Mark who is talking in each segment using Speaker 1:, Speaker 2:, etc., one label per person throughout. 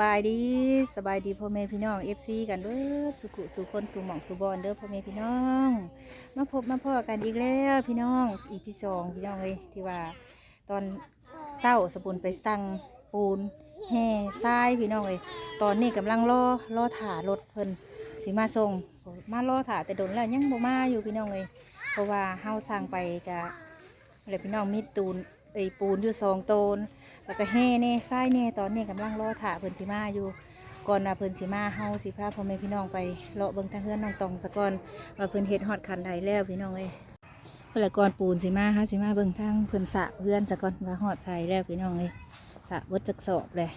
Speaker 1: สบายดีสบายดีพ่อแม่พี่น้องเอฟซีกันเด้อสุขุสุคนสุหม่องสุบอลเด้อพ่อแม่พี่น้อง มาพบมาพ่อกันอีกแล้วพี่น้องอีพีสองพี่น้องเลยที่ว่าตอนเศร้าสบุนไปสั่งปูนแห่ทรายพี่น้องเลยตอนนี้กำลังรอรอถ่ารถเพิ่นสิมาส่งมารอถ่าแต่โดนแล้วยังบ่มาอยู่พี่น้องเลยเพราะว่าเฮาสั่งไปกะอะไรพี่น้องมีตูน อยปูนอยู่สองโตนแล้วก็แห่เน่ทรายเน่ตอนนี้กำลังรอถ่าเพิ่นสิมาอยู่ก่อนว่าเพิ่นสิมาเฮาสิพาพ่อแม่พี่น้องไปเลาะเบิ่งทางเฮือนน้องตองสะก่อนว่าเพิ่นเฮ็ดฮอดคันใดแล้วพี่น้องเอ้ยเพิ่นละก่อนปูนสิมาฮะสิมาเบิ่งทางเพิ่นสระเฮือนสะก่อนว่าฮอดใส่แล้วพี่น้องเอ้ยสระเบิดจักสอบเลย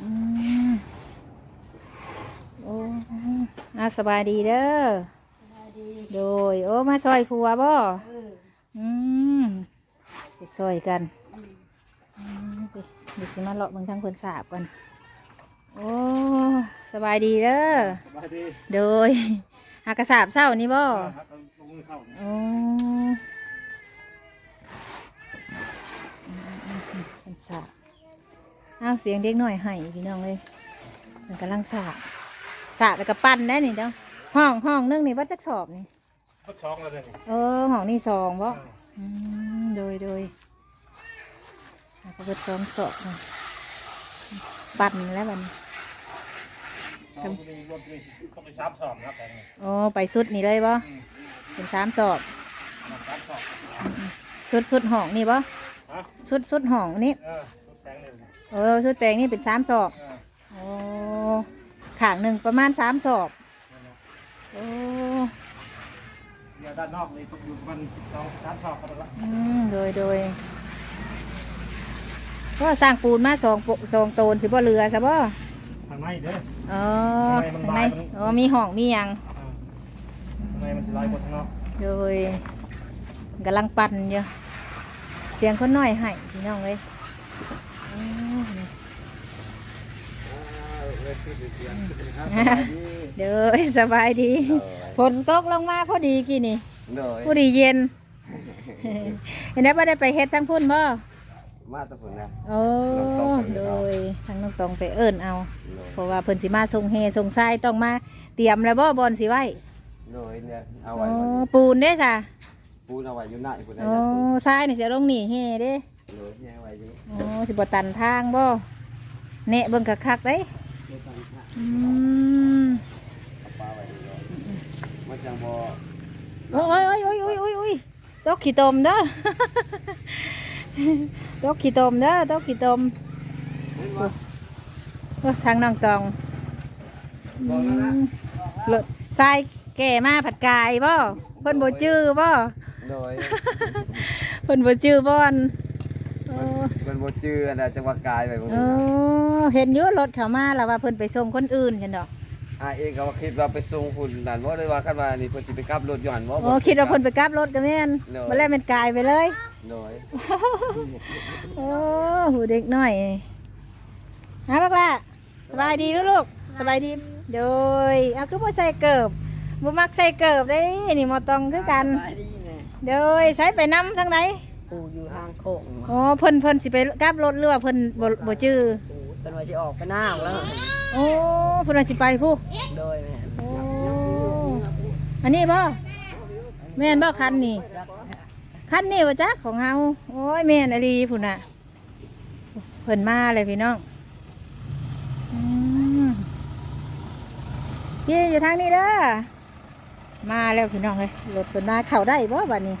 Speaker 1: อืมโอ้อาสบายดีเด้อโดย โอ้ มาซอยผัวบ่อืมไป ซอยกันอืมไปเดี๋ยวสิมาเลาะเบิ่งทางคนสาบก่อนโอ้สบายดีเด้อ
Speaker 2: สบายดี
Speaker 1: โดยหากระสาบเศร้านี่บ่
Speaker 2: ครับเอาลงมือเข้า
Speaker 1: โอ้คนสาบอ้าวเสียงเด็กหน่อยให้พี่น้องเลยมันกำลังสาบสาบแล้วก็ปั้นได้นี่เด้อห้องห้องนึงนี่วัดจักสอบนี่
Speaker 2: ก็ช็อกแล้วเนี่ย
Speaker 1: เออห้องนี่สองบ่อืม โดยโดยแล้วก็เบิดสองสอบนี่ปั้นแล้วบัดน
Speaker 2: ต้องมีรวมมีต้องไปซ้ำสอบนะครับแต่เนี่ย
Speaker 1: โอ้ไปสุดนี่เลยบ่
Speaker 2: อืม
Speaker 1: เป็นสามสอบ
Speaker 2: มันซ้ำสอบ
Speaker 1: สุดสุดห้องนี่บ่
Speaker 2: ฮะ
Speaker 1: สุดสุดห้องนี่
Speaker 2: เออสุดแตงเลยนะ
Speaker 1: เออสุดแตงนี่เป็นสามสอบ
Speaker 2: เออ
Speaker 1: โอ้ขางหนึ่งประมาณสามสอบโอ้
Speaker 2: เดี๋ยวด้านนอกนี่ต้องอยู่มันต้องซ้ำสอบกันละ
Speaker 1: อืมโดยโดยก็สร้างปูนมาสองโปสองโตนสิบ่เรือซะบ่
Speaker 2: ทางในเด้อ
Speaker 1: อ๋อ
Speaker 2: ข้างในมัน
Speaker 1: ข้างใน
Speaker 2: บานมัน
Speaker 1: อ๋อมีห้องมีหยัง
Speaker 2: อ่าทางในมันจะลายบนทางนอก
Speaker 1: โดยกำลังปั่นอยู่เสียงคนน้อยให้พี่น้องเลยอ๋อ เด้อสบายดีฝนตกลงมาพอดีกี่นี่
Speaker 3: โดย
Speaker 1: พอดีเย็นเห็นได้ว่าได้ไปเฮ็ดทั้งพุ่นบ่
Speaker 3: มาตะพุ่นนะ
Speaker 1: โอ้โดยทางน้องตองไปเอิ้นเอา
Speaker 3: โดย
Speaker 1: เพราะว่าเพิ่นสิมาส่งเฮส่งทรายต้องมาเตรียมแล้วบ่บอลสิไว้
Speaker 3: โดยเนี่ยเอา
Speaker 1: โอ้
Speaker 3: ไว้วันนี้
Speaker 1: ปูนเด้จ้ะ
Speaker 3: ปูนเอาไว้อยู่หน้าพุ่นนะ
Speaker 1: โอ้ทรายนี่สิเอาลงนี่เฮเด้
Speaker 3: โดยเนี่ยไว้อยู่
Speaker 1: โอ้สิบ่ตันทางบ่เนะเบิ่งคักๆเด้
Speaker 3: เดี๋ยวตั้งค่า
Speaker 1: อืม
Speaker 3: เอาปลาไว้อยู่เลยมันจังบ่
Speaker 1: โอ้ยโอ้ยโอ้ยโอ้ยโอ้ยโอ้ยตกขี้ตมเด้อ ตกขี้ตมเด้อตกขี้ตม
Speaker 3: เห็นบ่
Speaker 1: โอ้ทางน้องตอง
Speaker 3: บอกแล้วนะ
Speaker 1: รถทรายแก่มาผัดกายบ่เพิ่นบ่จื้อบ่
Speaker 3: โดย
Speaker 1: เพิ่นบ่จื้อบ่อน โอ้
Speaker 3: มันบ่จื้ออันน่ะจังหวะกายไปบ่
Speaker 1: โอ้เห็นอยู่รถเข้ามาแล้วว่าเพิ่นไปส่งคนอื่นจังดอก
Speaker 3: อ้ายเองก็ว่าคิดว่าไปส่งพุ่นนั่นบ่ได้ว่ากันว่านี่เพิ่นสิไปกลับรถอยู่หั่นบ่
Speaker 1: โอ้คิดว่าเพิ่นไปกลับรถก็แม่น
Speaker 3: เนอะ
Speaker 1: บ่แล้วแม่นกายไปเลย
Speaker 3: โดย
Speaker 1: โอ้หูเด็กน้อยนะบักล่ะสบายดีลูกลูกสบายดีโดยเอาคือบ่ใส่เกิบบ่มักใส่เกิบเด้นี่หมอตองคือกันโดยใส่ไปนํทางไหน
Speaker 4: ปูอยู่ทางโคง
Speaker 1: อ๋อเพิ่นเพิ่นสิไปกลับรถหรือว่าเพิ่นบ่บ่จื้อ
Speaker 4: ปูเป็นว่าจะออกไปหน้าแล้ว
Speaker 1: โอ้เพิ่นว่าสิไปผู้
Speaker 4: โดยแม่
Speaker 1: โอ้อันนี้บ่แม่นบ่คันนี่คันนี่ว่าจักของเฮาโอ้ยแม่นอลีพุ่นน่ะเพิ่นมาเลยพี่น้องอืมพี่อยู่ทางนี้เด้อมาแล้วพี่น้องเอ้ยรถเพิ่นมาเข้าได้บ่บัดนี้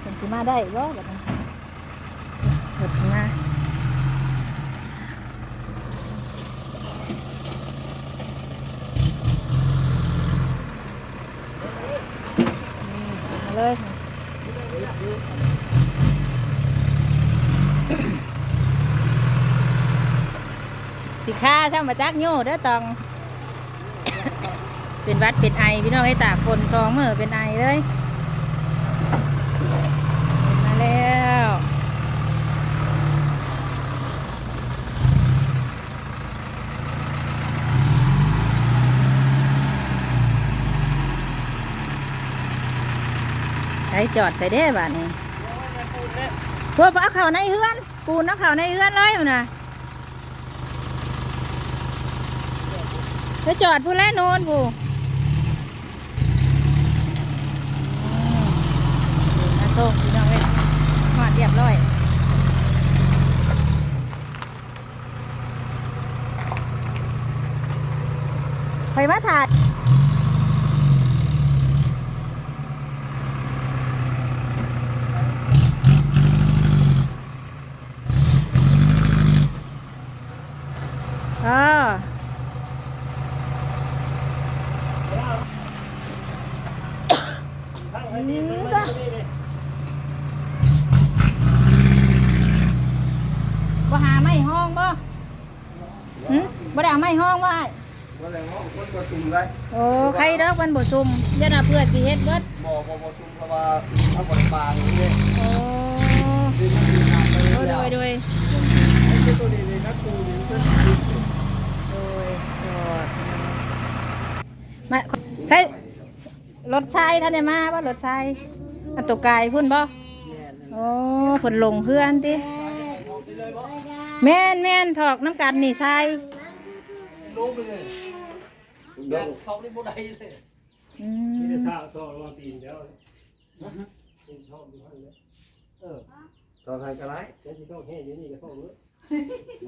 Speaker 1: เพิ่น สิมาได้บ่บัดนี้รถเพิ่นมามาเลยสิค่าถ้ามาจักโย่เด้อตอง เป็นวัดเป็นไอพี่น้องไอ้ตากฝนซองมือเป็นไอเลยมาแล้วใช้จอดใส่ได้บ้านนี้พวกเอาเข้าในเฮือน ปูนนักข่าวในเรือนเลยมันนะแล้วจอดพูนแล้วโนนปูมาส่งพี่น้องเลยหอดเรียบร้อยไปมาถ่าย อ่า
Speaker 2: ตั้งให้ดีเลยตั้งให้ดีเลย
Speaker 1: บ่หาไม่ห้องบ่หึบ่ได้เอาไม่ห้องบ่อ้าย
Speaker 3: ก็เลยว่าคนก็ซุ่มได้
Speaker 1: โอ้ใครดอกมันบ่ ซุ่มเดี๋ยวน่ะเพื่อสิเฮ็ดเบิด
Speaker 3: บ่บ่บ่ซุ่มเพราะว่าเอาบ่ได้ปลาอย่างนี้
Speaker 1: โอ้
Speaker 3: ที่มันมีน้ำไป
Speaker 1: โดย
Speaker 3: แล้
Speaker 1: โด
Speaker 3: วย
Speaker 1: โดย
Speaker 3: ไอ้ตัวนี้นี่นะตัวนี้ก็
Speaker 1: โดยจอดมาใช้รถทรายท่านได้มาบ่รถทรายอันตกกายพุ่นบ่โอ้เพิ่นลงเพื่อนติแม่นแม่นถอกน้ำกันนี่ทราย
Speaker 3: เดินเขาได้บ่ได้เลย
Speaker 1: อื
Speaker 2: นี่จะท่าต่อรอตีนเดี๋ยวตีนท่อดูให้เลยเออ
Speaker 3: ต่อให้ก็ได้
Speaker 2: เดี๋ยวที่ต้องให้เดี๋ยวนี้ก็ต้องเลย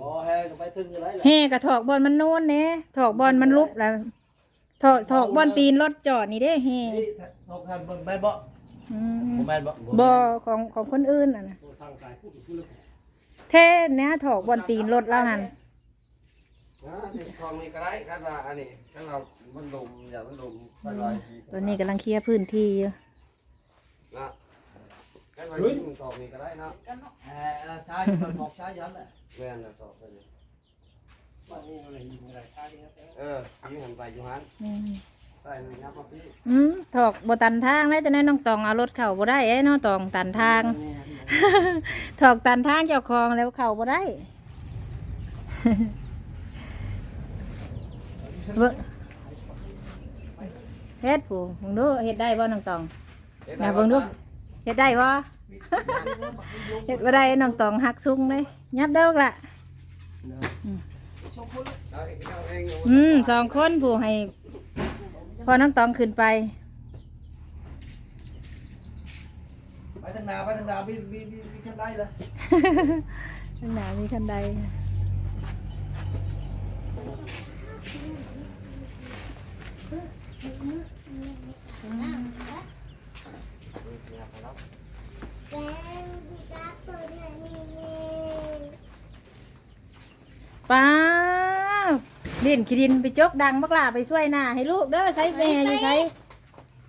Speaker 3: บ่แฮ่ก็ไปถึงก็ได้แหละ
Speaker 1: เฮกระถอกบอลมันโน่นเน่ถอกบอลมันลุบแล้วถอกถอกบอลตีนรถจอดนี่เด้เฮ
Speaker 3: นี่ทอกทันแม่นบ่
Speaker 1: อืม
Speaker 3: บ่แม่นบ่
Speaker 1: บอของของคนอื่นอะนะ
Speaker 2: ทางกายพูดพูดเลย
Speaker 1: เท่เนี่ยถอกบอลตีนรถแล้วหัน
Speaker 3: อ่านี่ทองนี่ก็ได้คันว่าอันนี้คันว่า มันลมอย่ามันลมไปลอยที
Speaker 1: ตอนนี้กำลังเคลียร์พื้นที่อยู่
Speaker 3: นะคันว่ายิงทองนี่ก็ได้เนาะ
Speaker 5: เอ่อใช้มันบอกใช้ย้อนแหละ
Speaker 3: แม่นน่ะทอกไปเลย
Speaker 2: ว่านี่อะไรยิงอะไรท่านี้นะ
Speaker 3: เออยิงหันไปอยู่หัน
Speaker 1: อืม
Speaker 3: ใส่ยับมาพี่
Speaker 1: อืมถอกบตันทางแล้วจะได้น้องตองเอารถเข่าบ่ได้ไอ้น้องตองตันทาง ถอกตันทางเจ้าของแล้วเข่าบ่ได้ เบิ่ง เฮ็ดผู้มึงดูเฮ็ดได้บ่น้องตองอย่าเบิ่งดูเฮ็ดได้บ่เฮ็ดบ่ได้น้องตองหักซุ้งเลยยับเด้อล่ะ
Speaker 3: เอาเองเอาเอง
Speaker 1: อืมสองคนผู้ให้พอน้องตองขึ้นไป
Speaker 5: ไปทางนาไปทางนามีมีมีมีขั้นได้เลย
Speaker 1: ข้างหน้ามีคันใด ป้าเล่นขี้ดินไปจกดังบักหลาไปช่วยหน้าให้ลูกเด้อใช้แม่อยู่ใช้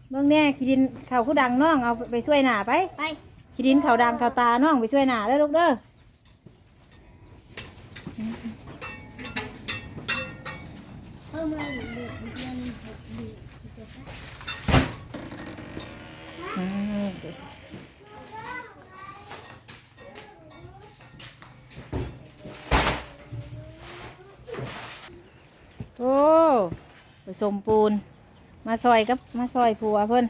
Speaker 1: เบิ่งแน่ขี้ดินเขาคู่ดังน้องเอาไปช่วยหน้าไป
Speaker 6: ไป
Speaker 1: ขี้ดินเขาดังเขาตาน้องไปช่วยหน้าเด้อลูกเด้อ
Speaker 6: เพิ่มเลย
Speaker 1: โอ้ผสมปูน มาซอยกับมาซอยผัวเพิ่น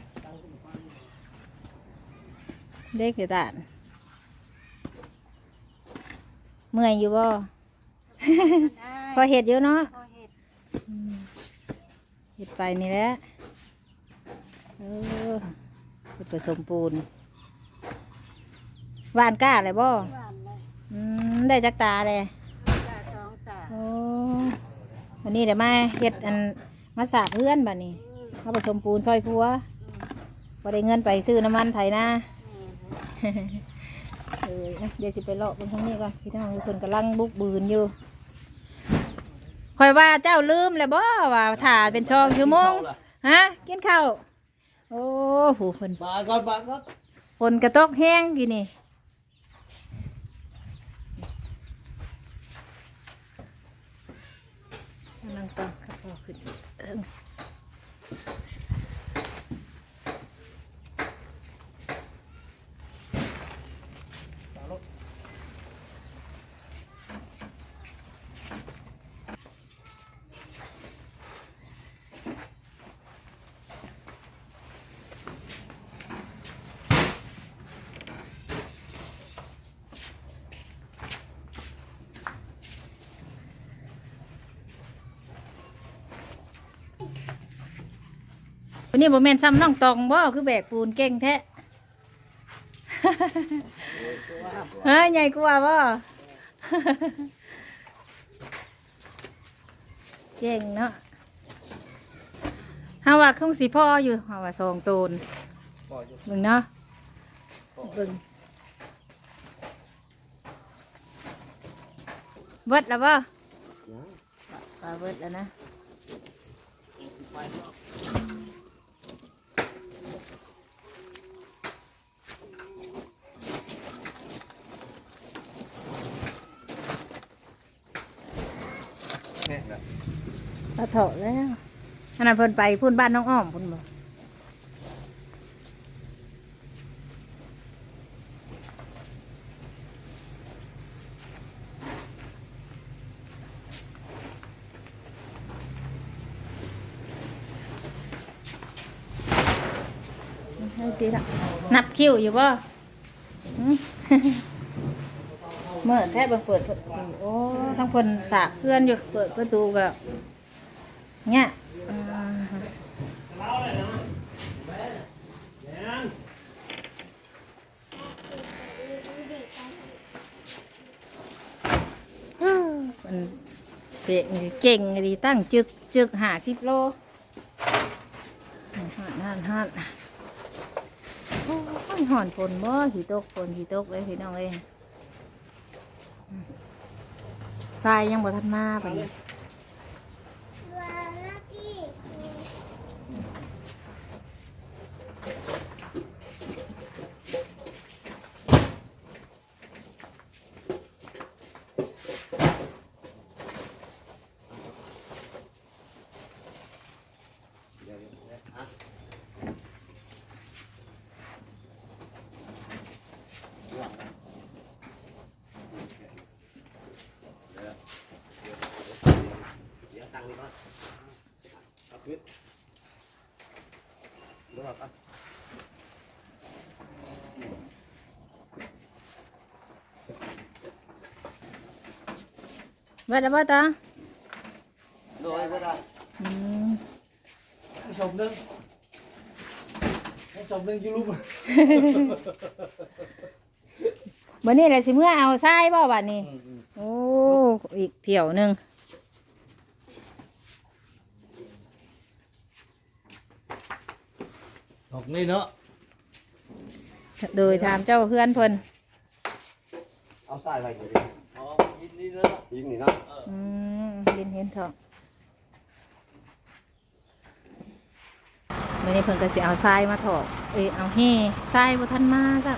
Speaker 1: เด็กอยู่ด่านเมื่อยอยู่บ่พอเห็ดอยู่เนาะอืมเห็ดไปนี่แหละเออเฮ็ดผสมปูนหวานกล้าเลยบ่
Speaker 6: หวานเลย
Speaker 1: อืมได้จักตาเลย
Speaker 6: ตาสองตา
Speaker 1: โอ้ วันนี้เดี๋ยวมาเฮ็ดอันมาสาดเพื่อนบัดนี้มาผสมปูนซอยพัวพอได้เงินไปซื้อน้ำมันไถนาเออนะเดี๋ยวสิไปเลาะบนทางนี้ก่อนพี่น้องทุกคนกำลังบุกบืนอยู่คอยว่าเจ้าลืมเลยบ่ว่าถ่าเป็นช่องชั่วโมงฮะกินข้าวโอ้โหฝน
Speaker 5: มาก่อนมาก่อน
Speaker 1: ฝนกระตกแห้งกี่นี่ นนี้บ่แม่นซ้ำน้องตองบ่คือแบกปูนเก่งแท้เฮ้ยใหญ่กว่าบ่เก่งเนาะเฮาว่าคงสิพ่ออยู่เฮาว่าสองโตน
Speaker 5: บ่อยู่
Speaker 1: เบิ่งเนาะเบิ่งเบิดแล้วบ่ปลาเบิดแล้วนะ
Speaker 3: แม่ละ
Speaker 1: ปลาเถาะแล้วอันนั้นเพิ่นไปพุ่นบ้านน้องอ้อมพุ่นบ่ให้ตีละนับคิวอยู่บ่เมื่อแทบเบิ่งเปิดประตูโอ้ทั้งเพิ่นสากเพื่อนอยู่เปิดประตูก็ เนี่ยเก่งเก่งดีตั้งจึกจึกหาสิบโลหันหันหันโอ้ยหอนฝนบ่สีตกฝนสีตกเลยพี่น้องเอ้ทรายยังบ่ทันมาไปนี่
Speaker 3: เดี๋ยวตั้งนี่ก่อนเอาขึ้นดูก่อน
Speaker 1: เบิดแล้วบ่ตา
Speaker 3: โดยก็ได้
Speaker 1: อืม
Speaker 5: ให้ชมหนึงให้ชมหนึงอยู่รูป
Speaker 1: บัดนี้แหละสิเมื่อเอาทรายบ่บัดนี้โอ้อีกเที่ยวหนึง
Speaker 5: ดอกนี่เนาะ
Speaker 1: โดยถามเจ้าเพื่อนเพิ่น
Speaker 3: เอาใส่ไปก่อนดิ
Speaker 5: อ๋อยิ นดีเนะ
Speaker 3: ยิงนี่นะ
Speaker 1: อืมยินเห็นเถอะมื่อนี้เพิ่นก็สิเอาทรายมาถอกเอ้ยเอาเฮทรายบ่ทันมาจ้ะ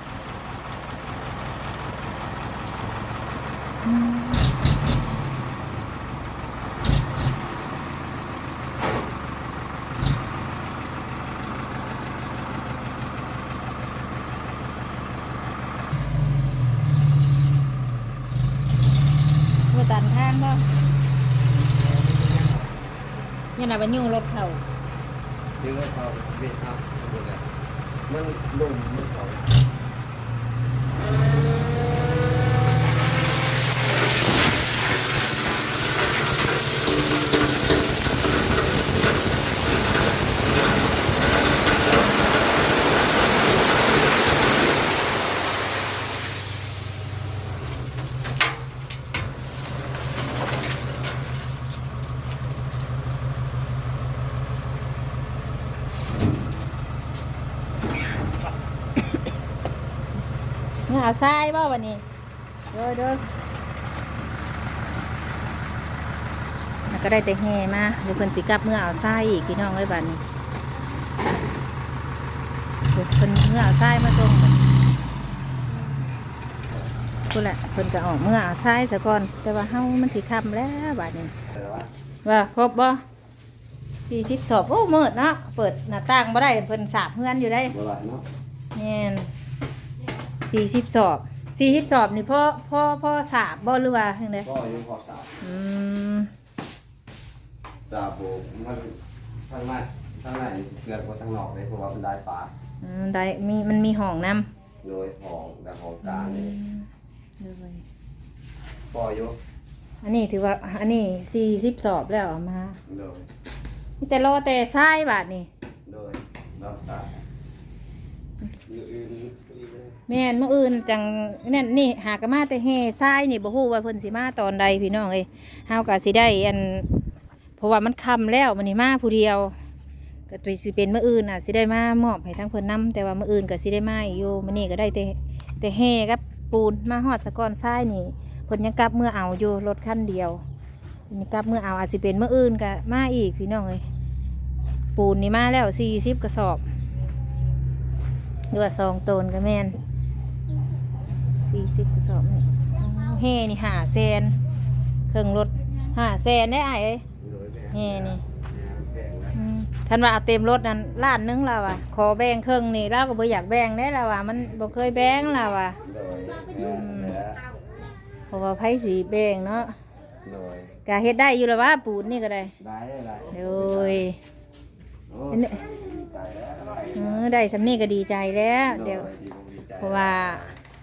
Speaker 1: อืมบ่ตันทางบ่ยังน่ะบ่ยุ่งรถเขา
Speaker 3: ดึงให้เขาเบียดเอาดูเลยมันลุ่มมันเขา
Speaker 1: ทรายบ่วันนี้เด้อเด้อแล้วก็ได้แต่แห่มาเดี๋ยวเพิ่นสิกลับเมื่อเอาทรายอีกพี่น้องเอ้ยบัดนี้เดี๋ยวเพิ่นเมื่อเอาทรายมาส่งพุ่นแหละเพิ่นก็ออกเมื่อเอาทรายซะก่อน แต่ว่าเฮามันสิค่ำแล้วบัดนี้
Speaker 3: แต่ว่า
Speaker 1: ว่าครบบ่สี่สิบสอบโอ้มืดเนาะเปิดหน้าต่างบ่ได้เพิ่นสาบเพื่อนอยู่ได้
Speaker 3: บ่ไหวเนาะ
Speaker 1: แม่น สี่สิบสอบสี่สิบสอบนี่พ่อพ่อพ่อสาบบ่หรือว่าจังได
Speaker 3: ก็ยังพอสาว
Speaker 1: อืม
Speaker 3: สาวโบมันทางในทางในสิเกลือกว่าทางนอกเลยเพราะว่ามันได้ปลา
Speaker 1: อืมได้มีมันมีห้องน้
Speaker 3: โดยของแต่ของำกลางนี่
Speaker 1: อืมด้วย
Speaker 3: ปล่อยอยู่
Speaker 1: อันนี้ถือว่าอันนี้สี่สิบสอบแล้วเอามา
Speaker 3: โดย
Speaker 1: มีแต่รอแต่ทรายบาดนี่
Speaker 3: โดยรอบสายอยู่อื่นอีกเลย
Speaker 1: แม่นมื้ออื่นจังนั่นนี่หากะมาแต่แห่ทรายนี่บ่ฮู้ว่าเพิ่นสิมาตอนใดพี่น้องเอ้ยเฮาก็สิได้อันเพราะว่ามันค่ำแล้วมันนี่มาผู้เดียวก็ตัวสิเป็นเมื้ออื่นน่ะสิได้มามอบให้ทั้งเพิ่นนํแต่ว่าเมื้ออื่นก็สิได้มาอยู่มื้อนี้ก็ได้แต่แต่แห่กับปูนมาฮอดสะกอนทรายนี่เพิ่นยังกลับเมื่อเอาอยู่รถคันเดียวเพิ่นกลับเมื่อเอาอาจสิเป็นเมื้ออื่นก็มาอีกพี่น้องเอ้ยปูนนี่มาแล้ว40กระสอบหรือว่าซองตนก็แม่น 40กระสอบนี่อ๋อแห่นี่5แสนเครื่องรถ5แสนได้อ้ายเอ้ย
Speaker 3: โดยแม่
Speaker 1: แห่นี่
Speaker 3: แม่แพงนะ
Speaker 1: อืมคันว่าเอาเต็มรถนั้นล้านหนึงแล้วอะขอแบ่งครึ่งนี่เราก็บ่อยากแบ่งได้แล้วอะมันบ่เคยแบ่งแล้วอะ
Speaker 3: โดยแม่แล้ว
Speaker 1: เพราะว่าไผสิแบ่งเนาะ
Speaker 3: โดย
Speaker 1: ก็เฮ็ดได้อยู่แล้วว่าปูนนี่ก็ได้
Speaker 3: ได้ได้
Speaker 1: โดย
Speaker 3: โอ้
Speaker 1: เป็นเนี่ย
Speaker 3: ตายแล้ว
Speaker 1: เออได้สำนี้ก็ดีใจแล้ว เดี๋ยว
Speaker 3: ดีอกดีใจ
Speaker 1: เพราะว่า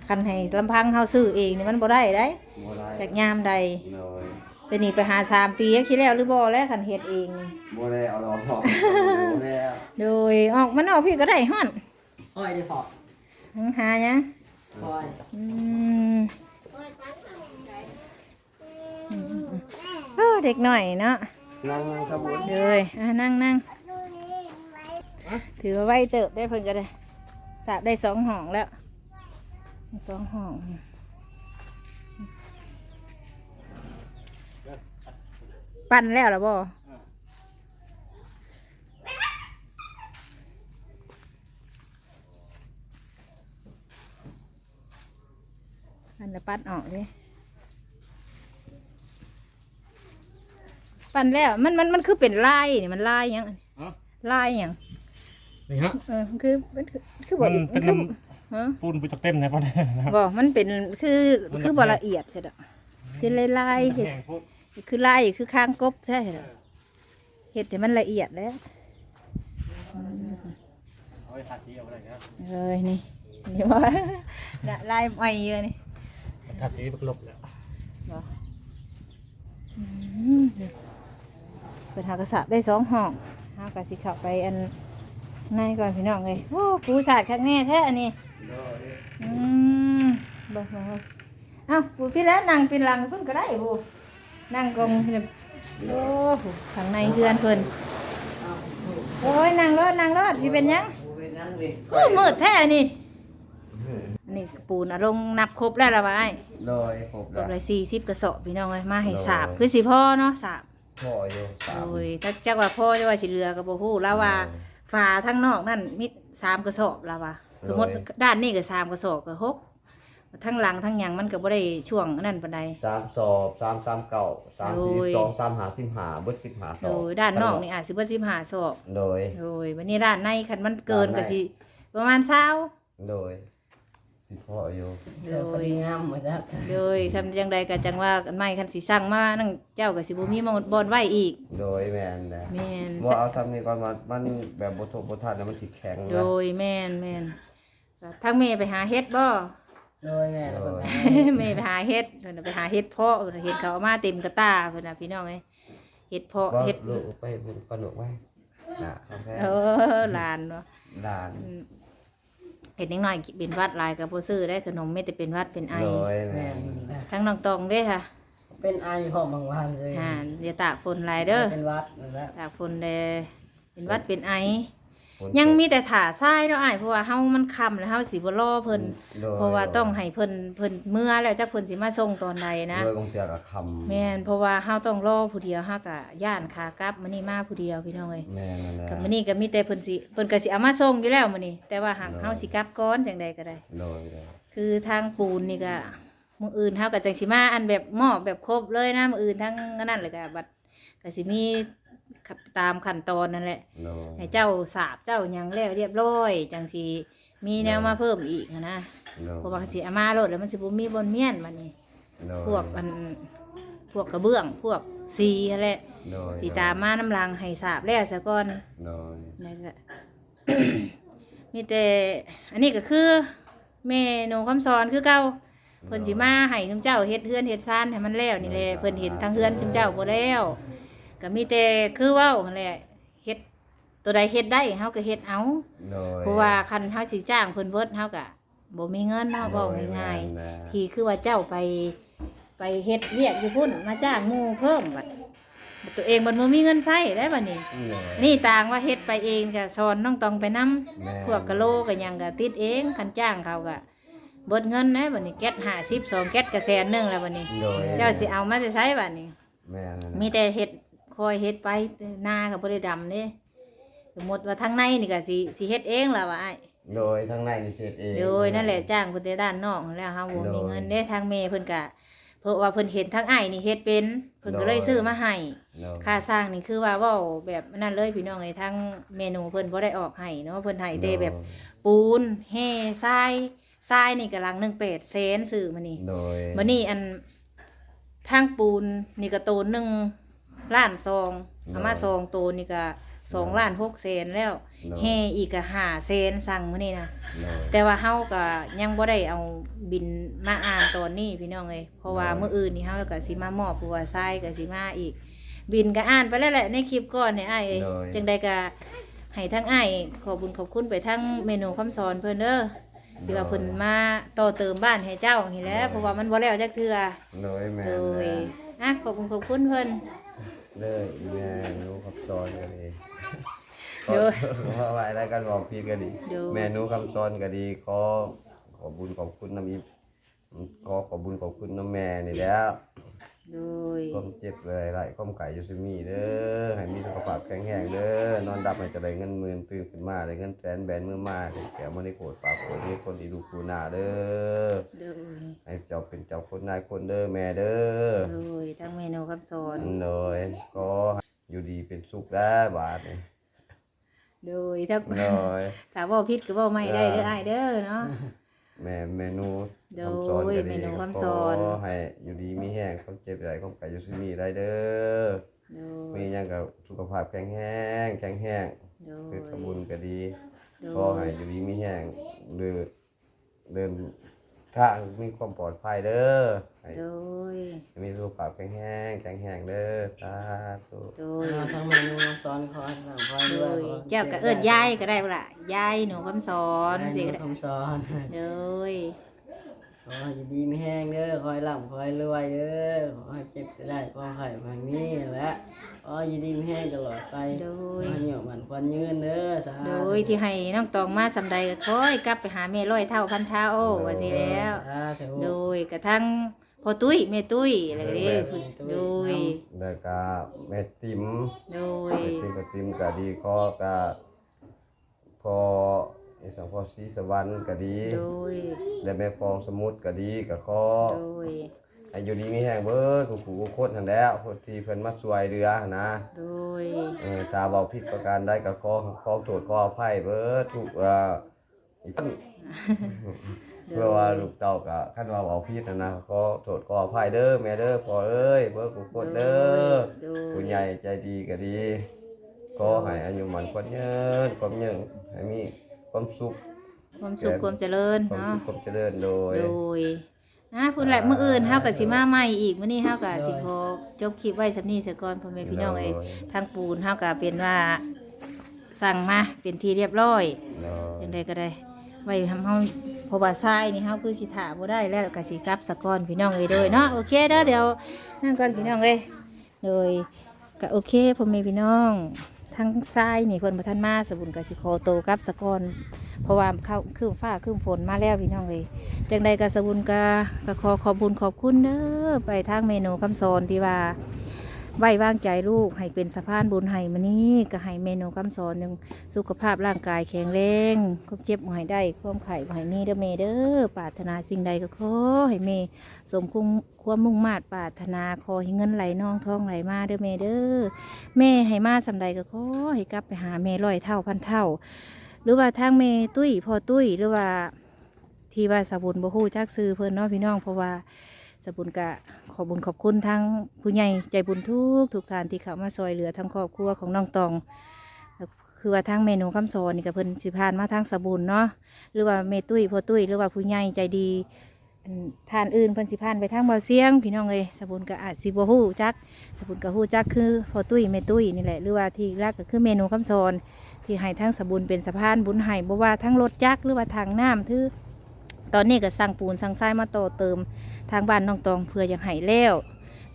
Speaker 1: คันให้ลำพังเฮาซื้อเองนี่มันบ่ได้ได้
Speaker 3: บ่ได้
Speaker 1: จากยามใด
Speaker 3: โดย
Speaker 1: แต่นี่ไปหาสามปีคิดแล้วหรือบ่แล้วคันเฮ็ดเองนี่
Speaker 3: บ่ได้เอาดอกหอกบ่ได้เอา
Speaker 1: โดยออกมันออกพี่ก็ได้ฮ้อน
Speaker 4: อ้อยได้พอ
Speaker 1: หาหยัง
Speaker 4: อ้อย
Speaker 1: อืมอืมอืมอืมเออเด็กหน่อยเนาะ
Speaker 3: นั่งนั่งสมุน
Speaker 1: เลยอะนั่งนั่งถือว่าไว้เติบได้เพิ่นก็ได้สาบได้สองห้องแล้ว สองห้องปั้นแล้วหรอบ่ปั้นแล้วปั้นออกดิปั้นแล้วมันมันมันคือเป็นลายนี่มันลายหยัง
Speaker 2: ฮะ
Speaker 1: ลายหยัง
Speaker 2: นี่ฮะ
Speaker 1: เออมันคือมันคือคือบ่
Speaker 2: มันเป็น
Speaker 1: คือ
Speaker 2: น้
Speaker 1: ฮะ
Speaker 2: ปูนไปจากเต็มในประเทศนะครับ
Speaker 1: บ่มันเป็นคือ
Speaker 2: มัน
Speaker 1: คือบ่ละเอียดใช่ดอกคือลายลายๆ
Speaker 2: แห้
Speaker 1: เฮ็ด
Speaker 2: งพูด
Speaker 1: คือลายคือข้างกบใช่ดอกเฮ็ดให้มันละเอียดแล้ว
Speaker 2: เอาไปทาสีเอาอะไรนะ
Speaker 1: เอ้ยนี่นี่บ่ละลายใหม่เยอะนี่
Speaker 2: ทาสีมันลบแล้ว
Speaker 1: อืมเปิดหากระสะได้สองห้องหากระสิเข้าไปอันในก่อนพี่น้องเลยโอ้ปูสาดคักแน่แท้อันนี้
Speaker 3: โดย
Speaker 1: อืมบ่บ่เอ้าปูพี่แล้วนั่งเป็นหลังเพิ่นก็ได้ปูนั่งกองเนี่ยโอ้โหข้างในเฮือนเพิ่นโอ้ยนั่งรถนั่งรถสิเป็นหยัง
Speaker 3: บ่เป็นหยังนี่
Speaker 1: โอ้ยมืดแท้นี่ นี่ปูนอะลงนับครบแล้วละวะไอ้
Speaker 3: โดยครบ
Speaker 1: คร
Speaker 3: แล้
Speaker 1: บ
Speaker 3: ว
Speaker 1: เลยสี่สิบกระสอบพี่น้องเลยมาให้
Speaker 3: โอ้ย
Speaker 1: สาบคือสิพ่อเนาะสาบ
Speaker 3: พ่ออยู่สาม
Speaker 1: โอ้ยถ้าจักว่าพ่อจะว่าสิเรือก็บ่ฮู้แล้วว่าฝาทั้งนอกนั่นมีสามกระสอบแล้วว่า สมมติด้านนี้ก็สามกระสอบก็หกทั้งหลังทั้งหยังมันก็บ่ได้ช่วงนั่นปานใด
Speaker 3: สามสอบสามสามเก้าสาม
Speaker 1: โด
Speaker 3: สิบ
Speaker 1: ย
Speaker 3: สองสามหาสิบหาเบิดสิบหาส
Speaker 1: โด
Speaker 3: อบ
Speaker 1: ยด้านนอกนี่อาจสิบ่สิบห้าสอบ
Speaker 3: โดย
Speaker 1: โดยวันนี้ด้านในคันมันเกิน
Speaker 3: ด้านใน
Speaker 1: ก็สิประมาณ20
Speaker 3: โดยสิพ่ออยู่
Speaker 4: เดี๋ยวพอดีงามหมดแล้ว
Speaker 1: โดยคำจังใดก็จังว่ากันไม่คันสิสั่งมานั่งเจ้าก็สิบ่มีมาบอนไว้อีก
Speaker 3: โดยแมนนะ
Speaker 1: แม่น
Speaker 3: ว่าเอาทำนี่ก่อนมันมันแบบบทบททันแล้วมันสิแข็ง
Speaker 1: โด
Speaker 3: นะ
Speaker 1: ยแม่นแม่นก็ ทั้งแม่ไปหาเฮ็ดบ่
Speaker 4: โดยแม่แล้วก็แม่
Speaker 1: แม่ไปหาเฮ็ดเพิ่นน่ะไปหาเฮ็ดเพาะเพิ่นน่ะเฮ็ดเขาเอามาเต็มกระตาเพิ่นน่ะพี่น้องเอ้ยเฮ็ดเพาะ
Speaker 3: ว่า
Speaker 1: เฮ็ด
Speaker 3: ลูกไปบุญกระหนกไว้นะโอเค
Speaker 1: เออหลานเนาะ
Speaker 3: ด่าน
Speaker 1: อืมเฮ็ดนิดหน่อยเป็นหวัดหลายก็บ่ซื้อได้ขนมมีแต่เป็นหวัดเป็นไอ
Speaker 3: โดยแม
Speaker 4: แม่
Speaker 3: น
Speaker 4: นี่นะ
Speaker 1: ทั้งน้องตองเด้อค่ะ
Speaker 4: เป็นไอหอมบางวันเลย
Speaker 1: ห่านอย่าตากฝนหลายเด้อ
Speaker 4: เป็นวัดนั่นแหละ
Speaker 1: ตากฝนเด้อเป็นหวัดเป็นไอ
Speaker 3: ฝนตก
Speaker 1: ยังมีแต่ถาทรายเนาะอ้ายเพราะว่าเฮามันค่ำแล้วเฮาสิบ่รอเพิ่น
Speaker 3: โดย
Speaker 1: เพราะว่าต้องให้เพิ่นเพิ่นเมื่อแล้วจักเพิ่นสิมาส่งตอนใดนะ
Speaker 3: โดยบางเทื่อก็คำ
Speaker 1: แม่นเพราะว่าเฮาต้องรอผู้เดียวเฮาก็ย่านขากลับมื้อนี้มาผู้เดียวพี่น้องเอ้ย
Speaker 3: แม่นั่นแหละ
Speaker 1: กับมื้อนี้ก็มีแต่เพิ่นสิเพิ่นก็สิเอามาส่งอยู่แล้วมื้อนี้แต่ว่าหาก
Speaker 3: เนาะ
Speaker 1: เฮาสิกลับก่อนจังใดก็ได้
Speaker 3: โดยโดย
Speaker 1: คือทางปูนนี่ก็มื้ออื่นเฮาก็จังสิมาอันแบบมอบแบบครบเลยนะมื้ออื่นทั้งนั้นเลยก็บัดก็สิมีขับ ตามขั้นตอนนั่นแหละ
Speaker 3: โดย
Speaker 1: ให้เจ้าสาบเจ้าหยังแล้วเรียบร้อย จังสิมีแนวมาเพิ่มอีกหั้นนะ
Speaker 3: โดย
Speaker 1: เพราะว่าสิเอามาโลดแล้วมันสิบ่มีบนเมียนบัดนี้
Speaker 3: โดย
Speaker 1: พวกอันพวกกระเบื้องพวกซีนั่นแหละ
Speaker 3: โดย
Speaker 1: สีตามมาน้ำลังให้สาบแล้วซะก่อน
Speaker 3: โดย
Speaker 1: นั่นแหละ มีแต่อันนี้ก็คือเมนูคำสอนคือเก่า เพิ่นสิมาให้ทุมเจ้าเฮ็ดเฮือนเฮ็ดซานให้มันแล้วนี่แหละเพิ่นเห็นทางเฮือนทุมเจ้าบ่แล้ว ก็มีแต่คือเว้าหั่นแหละฮ็ดตัวใดเฮ็ดได้เฮาก็เฮ็ดเอา
Speaker 3: โดย
Speaker 1: เพราะว่าคันเฮาสิจ้างเพิ่นเบิดเฮาก็บ่มีเงินเนาะเว้าง่าย
Speaker 3: โดแม่น
Speaker 1: ๆที่คือว่าเจ้าไปไปเฮ็ดเวียกอยู่พุ่นมาจ้างหมู่เพิ่มบัดบัดตัวเองมันบ่มีเงินใช้ได้บัดนี้
Speaker 3: โดย
Speaker 1: นี่ต่างว่าเฮ็ดไปเองก็สอนน้องตองไปนํ
Speaker 3: แม่น
Speaker 1: พวกกะโลก็หยังก็ติดเองคันจ้างเขาก็เบิดเงินนะบัดนี้แก๊ส50 2แก๊สก็แสนหนึงแล้วบัดนี้
Speaker 3: โดย
Speaker 1: เจ้าสิเอามาจะใช้บัดนี้
Speaker 3: แม่น
Speaker 1: มีแต่เฮ็ด คอยเฮ็ดไปหน้าก็บ่ได้ดำเด้สมมติว่าทางในนี่ก็สิสิเฮ็ดเองล่ะว่าอ้าย
Speaker 3: โดยทั้งในนี่เสร็จเอง
Speaker 1: โดยนั่นแหละจ้างเพิ่นแต่ด้านนอกนั่นแหล้วเฮาบ่มี
Speaker 3: โดย
Speaker 1: เงินเด้ทางแม่เพิ่นก็เพราะว่าเพิ่นเห็นทางอ้ายนี่เฮ็ดเป็นเพิ่นก็เลย
Speaker 3: โดย
Speaker 1: ซื้อมาให้
Speaker 3: โดย
Speaker 1: ค่าสร้างนี่คือว่าเว้าแบบนั้นเลยพี่น้องเอ้ยทางเมนูเพิ่นบ่ได้ออกให้เนาะเพิ่นให้แต่แบบปูนแห่ทรายทรายนี่ก็หลังหนึง8แสนซื้อมานี่
Speaker 3: โดย
Speaker 1: มื้อนี้อันทางปูนนี่ก็โตนหนึง ล้านซองเอามาซองโตนนี่ก็สองล้านหกแสนแล้ว
Speaker 3: โดย
Speaker 1: แห่อีกก็ห้าแสนสั่งมื้อนี้นะ
Speaker 3: โดย
Speaker 1: แต่ว่าเฮาก็ยังบ่ได้เอาบินมาอ่านตอนนี้พี่น้องเอ้ยเพราะว่า
Speaker 3: ได้
Speaker 1: มื้ออื่นนี่เฮาก็สิมามอบปัวทรายก็สิมาอีก บินก็อ่านไปแล้วแหละในคลิปก่อนเนี่ยอ้ายเอ้ย
Speaker 3: ได้
Speaker 1: จังใดก็ให้ทั้งอ้ายขอบุญขอบคุณไปทั้งเมนูคำสอนเพิ่นเด้อที่ว่าเพิ่นมาต่อเติมบ้านให้เจ้านี่แหละเพราะว่ามันบ่แล้วจักเทื่อ
Speaker 3: โดยแม่
Speaker 1: โด
Speaker 3: น
Speaker 1: ยอะขอบคุณขอบคุณเพิ่น
Speaker 3: เลยแม่นูคำสอนก็ดี
Speaker 1: โดย
Speaker 3: เพราะว่าอะไรกันบอกพี่ก็ดี
Speaker 1: โดย
Speaker 3: เมนูคำสอนก็ดีขอขอบุญขอบคุณน้ำอีขอขอบุญขอบคุณน้ำแม่นี่แหล้ว
Speaker 1: โดย
Speaker 3: ความเจ็บเลยไรความไก่ยูซิมีเด้อให้มีสุขภาพแข็งแรงเด้อนอนดับให้จะได้เงินหมื่นตื่นขึ้นมาได้เงินแสนแบนมือมาแก้วมันได้โกรธปากโกรธนี่คนที่ดูกูหน้าเด้อ
Speaker 1: โดย
Speaker 3: ให้เจ้าเป็นเจ้าคนนายคนเด้อแม่เด้อ
Speaker 1: โดยทั้งเมนูคำสอน
Speaker 3: โดยก็อยู่ดีเป็นสุขได้บาทนี่
Speaker 1: โดยถ้า
Speaker 3: โดย
Speaker 1: ถ้าเว่าผิดก็เว่าไม่ได้เด้ออ้ายเด้อเนาะ
Speaker 3: แม่เมนู
Speaker 1: โดย
Speaker 3: คำสอนก็
Speaker 1: เม
Speaker 3: ดี
Speaker 1: นูคำสอน
Speaker 3: ขให้อยู่ดีมีแห้งความเจ็บใหญ่ความไก่ยูซิมีได้เด้อ
Speaker 1: โด
Speaker 3: มี
Speaker 1: ย
Speaker 3: หยังกับสุขภาพแข็งแรงแข็งแรง
Speaker 1: โด
Speaker 3: คือยสมบูรณ์ก็ดี
Speaker 1: โด
Speaker 3: ขอยให้อยู่ดีมีแห้งเดินเดินทางมีความปลอดภัยเด้อให้
Speaker 1: โดย
Speaker 3: มีสุขภาพแข็งแรงแข็งแรงเด้อสาธุ
Speaker 1: โดย
Speaker 4: เอาทั้งเมนูมาสอนคอยหลังคอย
Speaker 1: โด
Speaker 4: ด้วย
Speaker 1: ย
Speaker 4: ขอ
Speaker 1: เจ้าก็เอิ้นยายก็ได้บ่ล่ะยายหนูคำสอนสิ
Speaker 4: ให้
Speaker 1: ก็ได้
Speaker 4: คำสอน
Speaker 1: โดย
Speaker 4: ข อให้อยู่ดีไม่แห้งเด้อคอยหลับคอยรวยเด้อขอให้เจ็บก็ได้ขอให้มันมีและขออยู่ดีไม่แห้งตลอดไป
Speaker 1: โด
Speaker 4: ขอยให้เหนียวมันควันยืนเด้อสาธุ
Speaker 1: โดยที่ให้น้องตองมาสำใดก็ค่อยกลับไปหาแม่ร้อยเท่าพันเท่าว่าสิแล้ว
Speaker 4: สาธุ
Speaker 1: โดยกระทั่งพอตุ้ยแม่ตุ้ยอะไรก็ได้โดย
Speaker 3: แล้วก็แม่ติ๋ม
Speaker 1: โดย
Speaker 3: แม่ติ๋มก็ติ๋มก็ดีขอก็พอ ไอ้สังพอศรีสวรรค์ก็ดี
Speaker 1: โดย
Speaker 3: และแม่ฟองสมุทรก็ดีก็ขอ
Speaker 1: โดย
Speaker 3: ให้อยู่ดีมีแห้งเบิดกูกูโคตรหันแหล้วคนที่เพิ่นมาช่วยเรือหั่นนะ
Speaker 1: โดย
Speaker 3: เออตาเบาผิดประการใดก็ขอขอโทษขออภัยเบิดทุกเอ่ออีกท่านเพื่อว่าลูกเต้าก็คันว่าเบาผิดนะนะขอโทษขออภัยเด้อแม่เด้อพ่อเอ้ยเบิดกูโคตรเด้อ
Speaker 1: โด
Speaker 3: ผู้
Speaker 1: ย
Speaker 3: ใหญ่ใจดีก็ดีขอให้อายุมันคนยืนความยืนให้มี ความสุข
Speaker 1: ความสุขความเจริญ
Speaker 3: ความ
Speaker 1: เนาะ
Speaker 3: สุขความเจริญโดย
Speaker 1: โดยอะพูดแหละมื้ออื่นเฮาก็สิมาใหม่อีกมื้อนี้เฮาก็สิขอจบคลิปไว้สำนี้ซะก่อนพ่อแม่พี่น้องเอ้ยทางปูนเฮาก็เป็นว่าสั่งมาเป็นที่เรียบร้อย
Speaker 3: โดย
Speaker 1: จังไดก็ได้ ไว้ทำเฮาเพราะว่าทรายนี่เฮาคือสิถาบ่ได้แล้วก็สิกลับซะก่อนพี่น้องเอ้ยโดยเนาะโอเคเด้อเดี๋ยวนั่นก่อนพี่น้องเอ้ยโดยก็โอเคพ่อแม่พี่น้อง ทั้งทรายนี่เพิ่นบ่ทันมาสบุญก็สิขอโตกับสะกอนเพราะว่าเข้าคืมฟ้าคืมฝนมาแล้วพี่น้องเอ้ยจังใดก็สบุญกาก็ขอขอบบุญขอบคุณเด้อไปทางเมนูคำสอนที่ว่า ไว้วางใจลูกให้เป็นสะพานบุญให้มานี้ก็ให้เมนูคำสอนหนึ่งสุขภาพร่างกายแข็งแรงควาเจ็บบ่ให้ได้ความไข่บ่ให้มีเด้อเมเด้อปรารถนาสิ่งใดก็ขอให้เมสมคุ้มความมุ่งมาตรปรารถนาขอให้เงินไหลนองทองไหลมาเด้อเมเด้อแม่ให้มาสำใดก็ขอให้กลับไปหาแม่ร้อยเท่าพันเท่า หรือว่าทางเมตุ้ยพอตุ้ยหรือว่าที่ว่าสบุญบ่ฮู้จักซื้อเพิ่นเนาะพี่น้องเพราะว่า บุญกะขอบุญขอบคุณทั้งผู้ใหญ่ใจบุญทุกทุกทานที่เข้ามาซอยเหลือทั้งครอบครัวของน้องตอง คือว่าทางเมนูคำสอนนี่ก็เพิ่นสิพานมาทางสบุญเนาะหรือว่าเมตุ้ยพ่อตุ้ยหรือว่าผู้ใหญ่ใจดีทานอื่นเพิ่นสิพานไปทางเบาเสียง พี่น้องเอ้ยสบุนก็อาจสิบ่ฮู้จักสบุนก็ฮู้จักคือพอตุ้ยแม่ตุ้ยนี่แหละหรือว่าที่รักก็คือเมนูคำสอนที่ให้ทั้งสบุนเป็นสะพานบุญให้บ่ว่าทั้งรถจักหรือว่าทางน้ำถือตอนนี้ก็สั่งปูนสั่งทรายมาต่อเติม ทางบ้านน้องตองเพื่ออยากให้แล้ว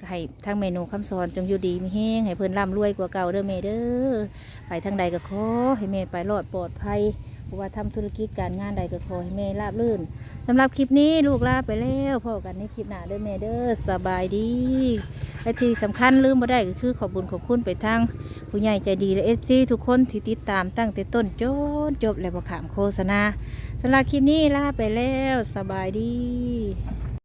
Speaker 1: ก็ให้ทั้งเมนูคำสอนจงอยู่ดีมีแห้งให้เพิ่นร่ำรวยกว่าเก่าเด้อแม่เด้อไปทางใดก็ขอให้แม่ไปรอดปลอดภัยว่าทำธุรกิจการงานใดก็ขอให้แม่ราบรื่นสำหรับคลิปนี้ลูกลาไปแล้วพอกันในคลิปหน้าเด้อแม่เด้อสบายดีและที่สำคัญลืมบ่ได้ก็คือขอบบุญขอบคุณไปทางผู้ใหญ่ใจดีและเอฟซีทุกคนที่ติดตามตั้งแต่ต้นจนจบและบ่ขามโฆษณาสำหรับคลิปนี้ลาไปแล้วสบายดี